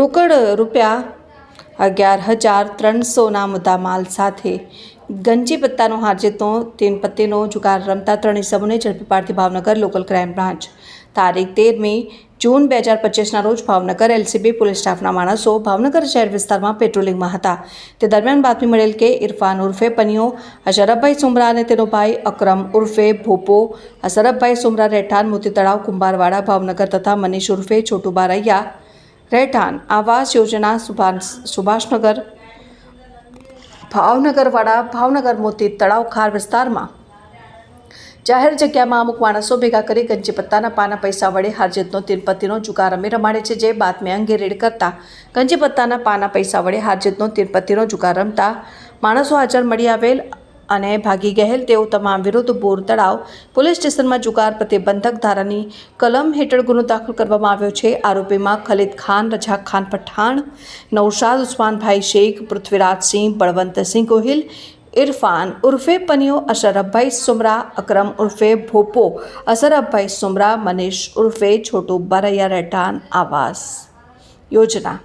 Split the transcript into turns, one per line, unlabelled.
રોકડ રૂપિયા અગિયાર હજાર ત્રણસોના મુદ્દામાલ સાથે ગંજી પત્તાનો હારજીતનો તેન પત્તીનો જુગાર રમતા ત્રણ ઇસમોને ઝડપી પાડતી ભાવનગર લોકલ ક્રાઇમ બ્રાન્ચ. તારીખ તેરમી જૂન બે હજાર પચીસના રોજ ભાવનગર એલસીબી પોલીસ સ્ટાફના માણસો ભાવનગર શહેર વિસ્તારમાં પેટ્રોલિંગમાં હતા. તે દરમિયાન બાતમી મળેલ કે ઇરફાન ઉર્ફે પનિયો, અશરફભાઈ સુમરા અને તેનો ભાઈ અકરમ ઉર્ફે ભોપો, અશરફભાઈ સુમરા રહેઠાણ મોતી તળાવ કુંભારવાડા, ભાવનગર તથા મનીષ ઉર્ફે છોટુ બારૈયા રહેઠાણ, આવાસ યોજના, સુભાષ, સુભાષનગર ભાવનગરવાળા ભાવનગર મોતી તળાવ ખાર વિસ્તારમાં જાહેર જગ્યામાં અમુક માણસો ભેગા કરી ગંજી પત્તાના પાના પૈસા વડે હારજીતનો તીનપત્તીનો જુગાર રમી રમાડે છે જે બાતમી અંગે રેડ કરતા ગંજી પત્તાના પાના પૈસા વડે હારજીતનો તીનપત્તીનો જુગાર રમતા માણસો હાજર મળી આવેલ અને ભાગી ગયેલ તેઓ તમામ વિરુદ્ધ બોર તળાવ, પોલીસ સ્ટેશનમાં જુગાર પ્રતિબંધક ધારાની કલમ હેઠળ ગુનો દાખલ કરવામાં આવ્યો છે. આરોપીમાં ખલીદ ખાન રજાક ખાન પઠાણ, નૌશાદ ઉસ્માનભાઈ શેખ પૃથ્વીરાજસિંહ બળવંતસિંહ ગોહિલ, ઇરફાન ઉર્ફે પનિયો, અશરફભાઈ સુમરા, અકરમ ઉર્ફે ભોપો, અશરફભાઈ સુમરા, મનીષ ઉર્ફે છોટુ બરૈયા રહેઠાણ આવાસ. યોજના